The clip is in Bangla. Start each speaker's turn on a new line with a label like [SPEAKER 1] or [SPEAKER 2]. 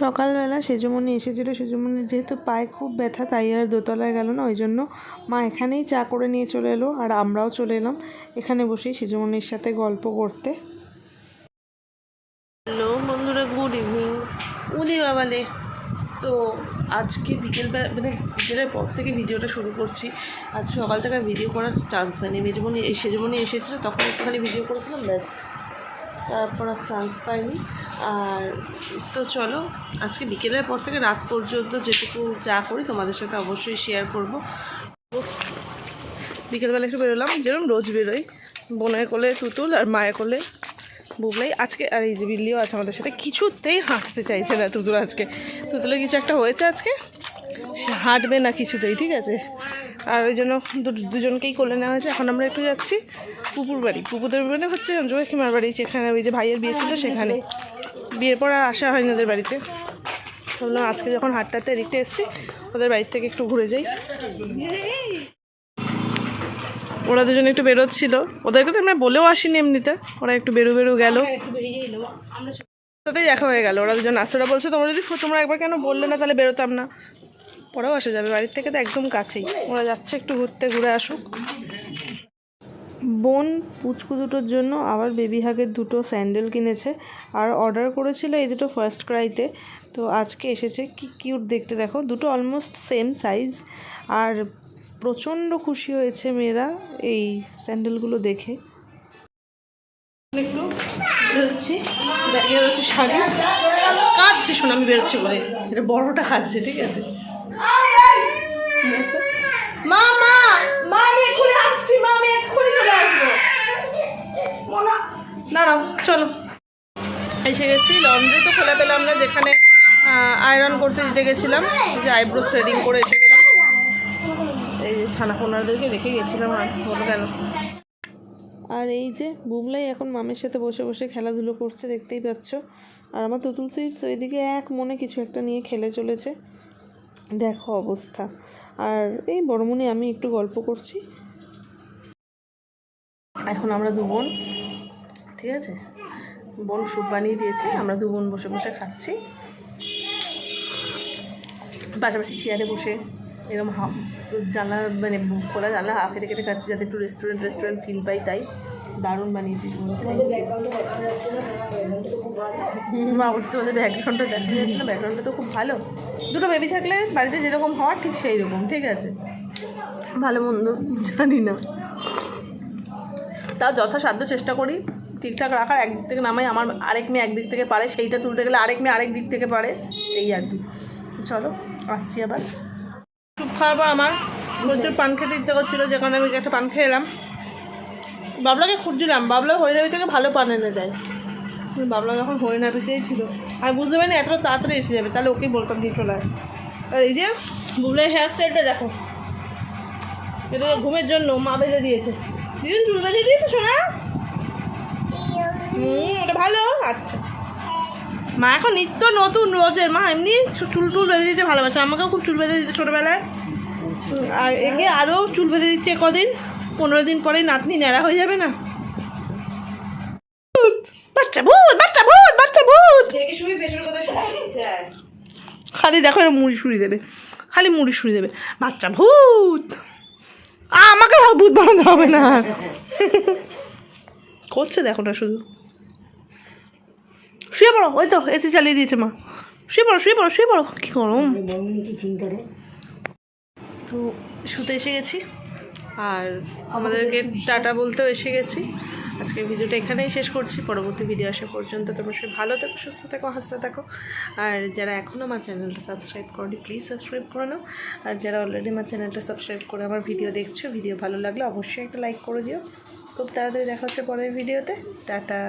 [SPEAKER 1] সকালবেলা সেজমণি এসেছিল। সেজমণির যেহেতু পায়ে খুব ব্যথা, তাই আর দোতলায় গেল না ওই জন্য মা এখানেই চা করে নিয়ে চলে এলো আর আমরাও চলে এলাম। এখানে বসেই সেজমণির সাথে গল্প করতে। হ্যালো বন্ধুরা, গুড ইভিনিং। উদি বাবালে, তো আজকে বিকেল মানে বিকেলের পর থেকে ভিডিওটা শুরু করছি। আজ সকাল থেকে ভিডিও করার চান্স পাইনি। মেজমণি সেজমণি এসেছিল, তখন একটুখানি ভিডিও করেছিলাম, ব্যাস। তারপর আর চান্স পাইনি। আর তো চলো, আজকে বিকেলের পর থেকে রাত পর্যন্ত যেটুকু যা করি তোমাদের সাথে অবশ্যই শেয়ার করব। বিকেলবেলা একটু বেরোলাম, যেরকম রোজ বেরোই। বোনের কোলে তুতুল আর মায়ের কোলে বুবলাই। আজকে আর এই যে বিল্লিও আছে আমাদের সাথে, কিছুতেই হাঁটতে চাইছে না তুতুল আজকে। তুতুলের কিছু একটা হয়েছে আজকে? সে হাঁটবে না কিছুতেই, ঠিক আছে? আর ওই জন্য দুজনকেই কোলে নেওয়া হয়েছে। এখন আমরা একটু যাচ্ছি পুপুর বাড়ি। পুপুদের মানে হচ্ছে জোয়াকিমার বাড়ি, যেখানে ওই যে ভাইয়ের বিয়ে ছিল সেখানে। বিয়ের পর আর আসা হয়নি ওদের বাড়িতে। ভাবলাম আজকে যখন হাঁটতে হাঁটতে এদিকটা এসেছি, ওদের বাড়ির থেকে একটু ঘুরে যাই। ওরা দুজন একটু বেরোচ্ছিল। ওদেরকে তো আমরা বলেও আসিনি এমনিতে। ওরা একটু বেরু বেরু গেল। তাতেই দেখা হয়ে গেল। ওরা দুজন আসতে ওরা বলছে, তোমরা যদি তোমরা একবার কেন বললে না? তাহলে বেরোতাম না। পরেও আসা যাবে। বাড়ির থেকে তো একদম কাছেই। ওরা যাচ্ছে একটু ঘুরতে, ঘুরে আসুক। বোন পুচকু দুটোর জন্য আবার বেবি হাগের দুটো স্যান্ডেল কিনেছে। আর অর্ডার করেছিল এই দুটো ফার্স্ট ক্রাইতে তো আজকে এসেছে কি কিউট দেখতে। দেখো, দুটো অলমোস্ট সেম সাইজ আর প্রচণ্ড খুশি হয়েছে মেয়েরা এই স্যান্ডেলগুলো দেখে। একটু বেরোচ্ছি। শাড়ি। কাঁদছে শোনো, আমি বেরোচ্ছি বলে। এটা বড়টা খাচ্ছে ঠিক আছে? এসে গেছি। লন্ড্রি তো খোলা পেলাম না, যেখানে আয়রন করতে দিতে গেছিলাম, যে আইব্রো থ্রেডিং করে এসে গেলাম। এই যে ছানা পোনারদেরকে রেখে গেছিলাম, আর বলো কেন? আর এই যে বুবলাই এখন মামের সাথে বসে বসে খেলাধুলো করছে, দেখতেই পাচ্ছ। আর আমার তুতুল সুইপস ওইদিকে এক মনে কিছু একটা নিয়ে খেলে চলেছে। দেখো অবস্থা। আর এই বড়মনি আমি একটু গল্প করছি। এখন আমরা দু বোন ঠিক আছে? বোন স্যুপ বানিয়ে দিয়েছে, আমরা দু বোন বসে বসে খাচ্ছি। পাশাপাশি চেয়ারে বসে এরকম হাফ জানলা মানে খোলা জানলা হাফ কেটে কেটে খাচ্ছি যাতে একটু রেস্টুরেন্ট রেস্টুরেন্ট ফিল পাই তাই। দারুণ বানিয়েছিস বোন মা বলছি তোমাদের ব্যাকগ্রাউন্ডটা দেখা যাচ্ছে না ব্যাকগ্রাউন্ডটা তো খুব ভালো। দুটো বেবি থাকলে বাড়িতে যেরকম হওয়ার ঠিক সেই রকম ঠিক আছে? ভালো মন্দ জানি না। তাও যথাসাধ্য চেষ্টা করি। ঠিকঠাক রাখার একদিক থেকে নামাই, আমার আরেক মেয়ে একদিক থেকে পারে, সেইটা তুলতে গেলে আরেক মেয়ে আরেক দিক থেকে পারে, এই আর কি। চলো, আসছি আবার। খুব খাওয়ার পর আমার প্রচুর পান খেতে ইচ্ছা করছিল, যে কারণে আমি একটা পান খেয়ে এলাম। বাবলাকে খুঁজছিলাম, বাবলা হরিণাবি থেকে ভালো পান এনে দেয়। বাবলা যখন হরিণাবিতেই ছিল আর বুঝতে পারিনি এতটা তাড়াতাড়ি এসে যাবে, তাহলে ওকেই বলতাম দিয়ে চলে আর এই যে, বুবলের হেয়ার স্টাইলটা দেখো। এটা ঘুমের জন্য মা বেঁধে দিয়েছে। দিদিন চুল বেঁধে দিয়েছে শোনা ওটা ভালো। আচ্ছা। মা এখন নিত্য নতুন রোজের। মা এমনি চুল টুল বেঁধে দিতে ভালোবাসে। আমাকেও খুব চুল বেঁধে দিতে ছোটোবেলায়। আর একে আরও চুল বেঁধে দিচ্ছে কদিন? পনেরো দিন পরেই নাতনি ন্যাড়া হয়ে যাবে না? ভূত, বাচ্চা ভূত বাচ্চা ভূত বাচ্চা ভূত। খালি দেখো মুড়ি সুড়ি দেবে। খালি মুড়ি সুড়ি দেবে। বাচ্চা ভূত। আমাকে ভূত বানাতে হবে না। করছে দেখো না শুধু। শুয়ে পড়ো ওই তো এসি চালিয়ে দিয়েছে মা। শুয়ে পড়ো শুয়ে পড়ো শুয়ে পড়ো কী গরম। তো শুতে এসে গেছি আর আমাদেরকে টাটা বলতেও এসে গেছি। আজকের ভিডিওটা এখানেই শেষ করছি পরবর্তী ভিডিও আসা পর্যন্ত তোমরা সবাই ভালো থেকো সুস্থ থেকো হাসতে থাকো। আর যারা এখনও আমার চ্যানেলটা সাবস্ক্রাইব করনি প্লিজ সাবস্ক্রাইব করে নাও। আর যারা অলরেডি আমার চ্যানেলটা সাবস্ক্রাইব করে আমার ভিডিও দেখছ ভিডিও ভালো লাগলে অবশ্যই একটা লাইক করে দিও। খুব তাড়াতাড়ি দেখা হচ্ছে পরের ভিডিওতে। টাটা।